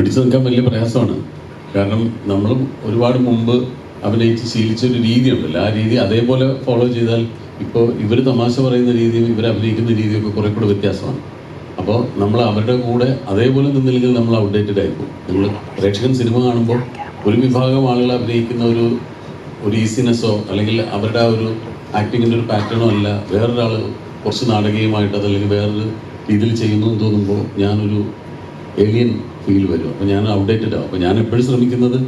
പിടിച്ചു നിൽക്കാൻ വലിയ പ്രയാസമാണ്. കാരണം നമ്മളും ഒരുപാട് മുമ്പ് അഭിനയിച്ച് ശീലിച്ച ഒരു രീതിയുണ്ടല്ലോ. ആ രീതി അതേപോലെ ഫോളോ ചെയ്താൽ ഇപ്പോൾ ഇവർ തമാശ പറയുന്ന രീതിയും ഇവർ അഭിനയിക്കുന്ന രീതിയൊക്കെ കുറേ കൂടെ വ്യത്യാസമാണ്. അപ്പോൾ നമ്മൾ അവരുടെ കൂടെ അതേപോലെ നിന്നില്ലെങ്കിൽ നമ്മൾ ഔട്ട്ഡേറ്റഡ് ആയിപ്പോകും നമ്മൾ പ്രേക്ഷകൻ സിനിമ കാണുമ്പോൾ ഒരു വിഭാഗം ആളുകൾ അഭിനയിക്കുന്ന ഒരു ഒരു ഈസിനെസ്സോ അല്ലെങ്കിൽ അവരുടെ ആ ഒരു ആക്ടിങ്ങിന്റെ ഒരു പാറ്റേണോ അല്ല വേറൊരാൾ കുറച്ച് നാടകീയമായിട്ട് അതല്ലെങ്കിൽ വേറൊരു രീതിയിൽ ചെയ്യുന്നു എന്ന് തോന്നുമ്പോൾ ഞാനൊരു ഏലിയൻ ഫീൽ വരും. അപ്പോൾ ഞാൻ അപ്ഡേറ്റഡ് ആവും അപ്പോൾ ഞാൻ എപ്പോഴും ശ്രമിക്കുന്നത്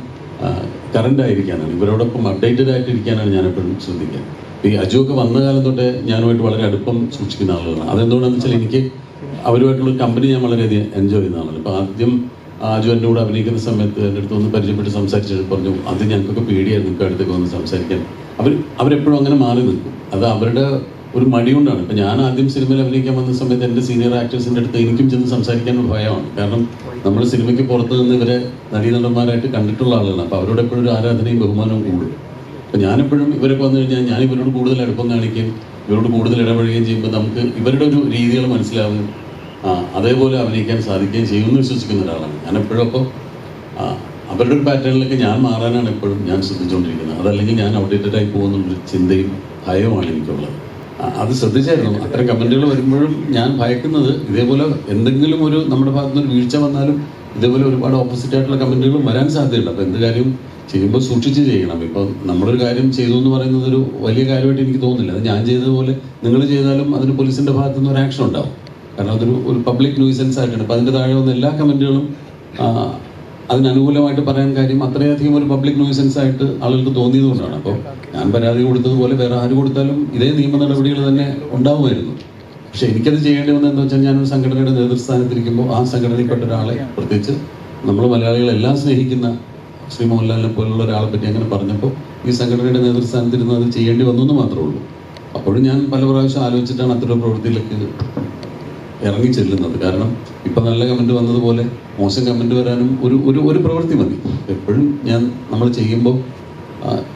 കറണ്ട് ആയിരിക്കാനാണ്. ഇവരോടൊപ്പം അപ്ഡേറ്റഡ് ആയിട്ടിരിക്കാനാണ് ഞാൻ എപ്പോഴും ശ്രദ്ധിക്കുക ഈ അജു ഒക്കെ വന്ന കാലം തൊട്ടേ ഞാനുമായിട്ട് വളരെ അടുപ്പം സൂക്ഷിക്കുന്ന ആളുകളാണ്. അതെന്തുകൊണ്ടാണെന്ന് വെച്ചാൽ എനിക്ക് അവരുമായിട്ടുള്ള കമ്പനി ഞാൻ വളരെയധികം എൻജോയ് ചെയ്യുന്ന ആളാണ്. ഇപ്പോൾ ആദ്യം ആജു എന്റെ കൂടെ അഭിനയിക്കുന്ന സമയത്ത് എന്റെ അടുത്ത് ഒന്ന് പരിചയപ്പെട്ട് സംസാരിച്ചിട്ട് പറഞ്ഞു അത് ഞങ്ങൾക്കൊക്കെ പേടിയായിരുന്നു നിങ്ങൾക്ക് അടുത്തൊക്കെ വന്ന് സംസാരിക്കാൻ. അവർ അവരെപ്പോഴും അങ്ങനെ മാറി നിൽക്കും. അത് അവരുടെ ഒരു മടി കൊണ്ടാണ്. ഇപ്പം ഞാൻ ആദ്യം സിനിമയിൽ അഭിനയിക്കാൻ വന്ന സമയത്ത് എന്റെ സീനിയർ ആക്ടേഴ്സിന്റെ അടുത്ത് എനിക്കും ചെന്ന് സംസാരിക്കാൻ ഒരു ഭയമാണ്. കാരണം നമ്മൾ സിനിമയ്ക്ക് പുറത്ത് നിന്ന് ഇവരെ നടീനടന്മാരായിട്ട് കണ്ടിട്ടുള്ള ആളുകളാണ്. അപ്പോൾ അവരോട് എപ്പോഴും ഒരു ആരാധനയും ബഹുമാനവും കൂടും. അപ്പം ഞാനെപ്പോഴും ഇവരൊക്കെ വന്നു കഴിഞ്ഞാൽ ഞാൻ ഇവരോട് കൂടുതൽ അടുപ്പം കാണിക്കുകയും ഇവരോട് കൂടുതൽ ഇടപഴകുകയും ചെയ്യുമ്പോൾ നമുക്ക് ഇവരുടെ ഒരു രീതികൾ മനസ്സിലാവും. ആ, അതേപോലെ അഭിനയിക്കാൻ സാധിക്കുകയും ചെയ്യുമെന്ന് വിശ്വസിക്കുന്ന ഒരാളാണ്. ഞാൻ എപ്പോഴും അപ്പോൾ അവരുടെ ഒരു പാറ്റേണിലേക്ക് ഞാൻ മാറാനാണ് എപ്പോഴും ഞാൻ ശ്രദ്ധിച്ചുകൊണ്ടിരിക്കുന്നത്. അതല്ലെങ്കിൽ ഞാൻ ഔട്ട്ഡേറ്റഡ് ആയി പോകുന്നുള്ളൊരു ചിന്തയും ഭയവുമാണ് എനിക്കുള്ളത്. അത് ശ്രദ്ധിച്ചായിരുന്നു. അത്തരം കമന്റുകൾ വരുമ്പോഴും ഞാൻ ഭയക്കുന്നത് ഇതേപോലെ എന്തെങ്കിലും ഒരു നമ്മുടെ ഭാഗത്തു നിന്ന് വീഴ്ച വന്നാലും ഇതേപോലെ ഒരുപാട് ഓപ്പോസിറ്റ് ആയിട്ടുള്ള കമന്റുകളും വരാൻ സാധ്യതയുണ്ട്. അപ്പോൾ എന്ത് കാര്യം ചെയ്യുമ്പോൾ സൂക്ഷിച്ച് ചെയ്യണം. ഇപ്പോൾ നമ്മളൊരു കാര്യം ചെയ്തു എന്ന് പറയുന്നത് ഒരു വലിയ കാര്യമായിട്ട് എനിക്ക് തോന്നുന്നില്ല. അത് ഞാൻ ചെയ്തതുപോലെ നിങ്ങൾ ചെയ്താലും അതിന് പോലീസിന്റെ ഭാഗത്തു നിന്ന് ഒരു ആക്ഷൻ ഉണ്ടാവും. കാരണം അതൊരു ഒരു പബ്ലിക് ന്യൂസൻസ് ആയിട്ടുണ്ട് അപ്പോൾ അതിന്റെ താഴെ വന്ന എല്ലാ കമന്റുകളും അതിന് അനുകൂലമായിട്ട് പറയാൻ കാര്യം അത്രയധികം ഒരു പബ്ലിക് ന്യൂസൻസ് ആയിട്ട് ആളുകൾക്ക് തോന്നിയതുകൊണ്ടാണ്. അപ്പോൾ ഞാൻ പരാതി കൊടുത്തതുപോലെ വേറെ ആര് കൊടുത്താലും ഇതേ നിയമ നടപടികൾ തന്നെ ഉണ്ടാവുമായിരുന്നു. പക്ഷെ എനിക്കത് ചെയ്യേണ്ടി വന്നത് എന്താ വെച്ചാൽ ഞാനൊരു സംഘടനയുടെ നേതൃസ്ഥാനത്തിരിക്കുമ്പോൾ ആ സംഘടനയിൽപ്പെട്ട ഒരാളെ പ്രത്യേകിച്ച് നമ്മൾ മലയാളികളെല്ലാം സ്നേഹിക്കുന്ന ശ്രീ മോഹൻലാലിനെ പോലുള്ള ഒരാളെ പറ്റി അങ്ങനെ പറഞ്ഞപ്പോൾ ഈ സംഘടനയുടെ നേതൃസ്ഥാനത്തിരുന്ന് അത് ചെയ്യേണ്ടി വന്നു എന്ന് മാത്രമേ ഉള്ളൂ. അപ്പോഴും ഞാൻ പല പ്രാവശ്യം ആലോചിച്ചിട്ടാണ് അത്തരം പ്രവൃത്തിയിലേക്ക് ഇറങ്ങി ചെല്ലുന്നത്. കാരണം ഇപ്പൊ നല്ല കമന്റ് വന്നതുപോലെ മോശം കമന്റ് വരാനും ഒരു ഒരു ഒരു പ്രവൃത്തി മതി. എപ്പോഴും ഞാൻ നമ്മൾ ചെയ്യുമ്പോൾ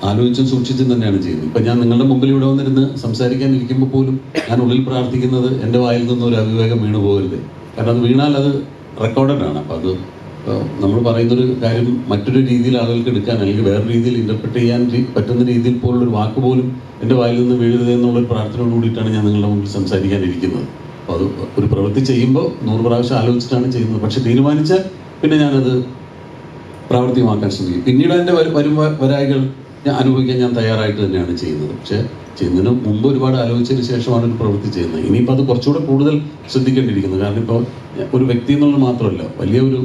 ആലോചിച്ചും സൂക്ഷിച്ചും തന്നെയാണ് ചെയ്യുന്നത്. ഇപ്പൊ ഞാൻ നിങ്ങളുടെ മുമ്പിൽ ഇവിടെ വന്നിരുന്ന് സംസാരിക്കാൻ ഇരിക്കുമ്പോൾ പോലും ഞാൻ ഉള്ളിൽ പ്രാർത്ഥിക്കുന്നത് എന്റെ വായിൽ നിന്ന് ഒരു അവിവേകം വീണു പോകരുത്. കാരണം അത് വീണാൽ അത് റെക്കോർഡഡ് ആണ്. അപ്പോൾ അത് നമ്മൾ പറയുന്നൊരു കാര്യം മറ്റൊരു രീതിയിൽ ആളുകൾക്ക് എടുക്കാൻ അല്ലെങ്കിൽ വേറെ രീതിയിൽ ഇന്റർപ്രറ്റ് ചെയ്യാൻ പറ്റുന്ന രീതിയിൽ പോലുള്ള ഒരു വാക്ക് പോലും എന്റെ വായിൽ നിന്ന് വീഴരുത് എന്നുള്ളൊരു പ്രാർത്ഥനയോട് കൂടിയിട്ടാണ് ഞാൻ നിങ്ങളുടെ മുമ്പിൽ സംസാരിക്കാനിരിക്കുന്നത്. അത് ഒരു പ്രവൃത്തി ചെയ്യുമ്പോൾ നൂറ് പ്രാവശ്യം ആലോചിച്ചിട്ടാണ് ചെയ്യുന്നത്. പക്ഷെ തീരുമാനിച്ചാൽ പിന്നെ ഞാനത് പ്രാവർത്തികമാക്കാൻ ശ്രമിക്കും. പിന്നീട് അതിന്റെ വരും വരും വരായികൾ ഞാൻ അനുഭവിക്കാൻ ഞാൻ തയ്യാറായിട്ട് തന്നെയാണ് ചെയ്യുന്നത്. പക്ഷേ ചെയ്യുന്നതിന് മുമ്പ് ഒരുപാട് ആലോചിച്ചതിന് ശേഷമാണ് ഒരു പ്രവൃത്തി ചെയ്യുന്നത്. ഇനിയിപ്പോൾ അത് കുറച്ചുകൂടെ കൂടുതൽ ശ്രദ്ധിക്കേണ്ടിയിരിക്കുന്നു. കാരണം ഇപ്പോൾ ഒരു വ്യക്തി എന്നുള്ളത് മാത്രമല്ല വലിയ ഒരു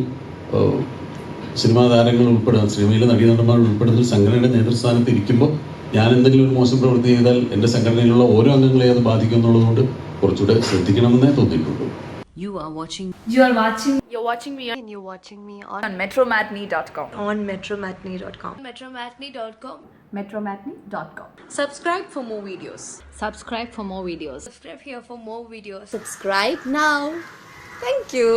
സിനിമാ താരങ്ങൾ ഉൾപ്പെടുന്ന സിനിമയിലെ നടീനടന്മാർ ഉൾപ്പെടുന്ന ഒരു സംഘടനയുടെ നേതൃസ്ഥാനത്ത് ഇരിക്കുമ്പോൾ ഞാൻ എന്തെങ്കിലും ഒരു മോശം പ്രവൃത്തി ചെയ്താൽ എന്റെ സംഘടനയിലുള്ള ഓരോ അംഗങ്ങളെ അത് ബാധിക്കും എന്നുള്ളതുകൊണ്ട് കുറച്ചുകൂടെ ശ്രദ്ധിക്കണമെന്നേ തോന്നിയിട്ടുള്ളൂ You are watching You are watching You're watching me and you're watching me on, on metromatney.com. on metromatney.com. metromatney.com. Metromatney.com. Subscribe for more videos. subscribe for more videos. Subscribe here for more videos. Subscribe now. Thank you.